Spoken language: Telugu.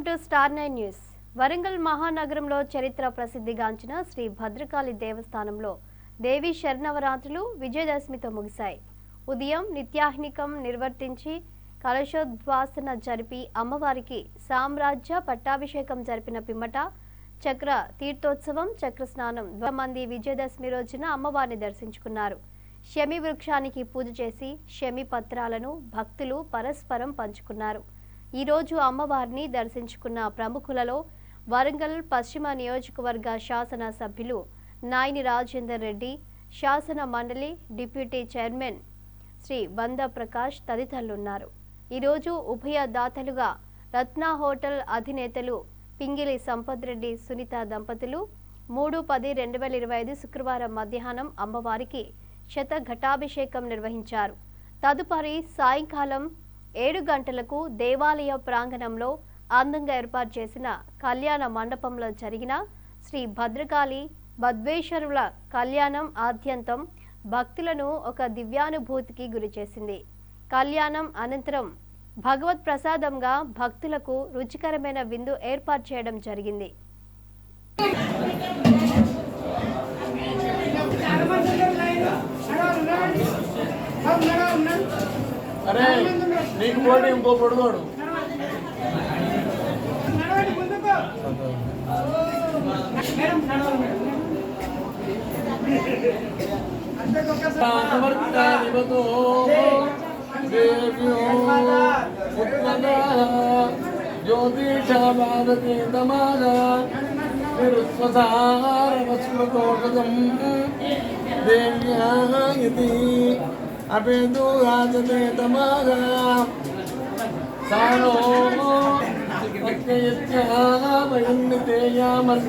Welcome to star nine news. Warangal మహానగరంలో చరిత్ర ప్రసిద్ధిగాంచిన శ్రీ భద్రకాళి దేవస్థానంలో దేవి శరణవరాత్రులు విజయదశమితో ముగిశాయి. ఉదయం నిత్యాహ్నికం నిర్వర్తించి కలశోద్వాసన జరిపి అమ్మవారికి సామ్రాజ్య పట్టాభిషేకం జరిపిన పిమ్మట చక్ర తీర్థోత్సవం చక్ర స్నానం మంది విజయదశమి రోజున అమ్మవారిని దర్శించుకున్నారు. శమి వృక్షానికి పూజ చేసి శమి పత్రాలను భక్తులు పరస్పరం పంచుకున్నారు. ఈరోజు అమ్మవారిని దర్శించుకున్న ప్రముఖులలో వరంగల్ పశ్చిమ నియోజకవర్గ శాసన సభ్యులు నాయని రాజేందర్ రెడ్డి శాసన మండలి డిప్యూటీ చైర్మన్ శ్రీ వంద ప్రకాష్ తదితరులున్నారు ఈరోజు ఉభయ దాతలుగా రత్న హోటల్ అధినేతలు పింగిలి సంపత్ రెడ్డి సునీత దంపతులు మూడు పది రెండు వేల ఇరవై ఐదు శుక్రవారం మధ్యాహ్నం అమ్మవారికి శత ఘటాభిషేకం నిర్వహించారు. తదుపరి సాయంకాలం ఏడు గంటలకు దేవాలయ ప్రాంగణంలో అందంగా ఏర్పాటు చేసిన కళ్యాణ మండపంలో జరిగిన శ్రీ భద్రకాళి బద్వేశ్వరుల కళ్యాణం ఆద్యంతం భక్తులను ఒక దివ్యానుభూతికి గురిచేసింది కళ్యాణం అనంతరం భగవత్ ప్రసాదంగా భక్తులకు రుచికరమైన విందు ఏర్పాటు చేయడం జరిగింది. అరే నీకు పోటీ ఇంకో పొడుగోడు. సమర్థాధిపతో దేవ్యో పుత్రదా జ్యోతిషాపాదతే తమాద నిరుస్వసారవస్మకోషదం దేవ్యా ఇది अपि दूराजनेतमाः सारो वयं तेयामन्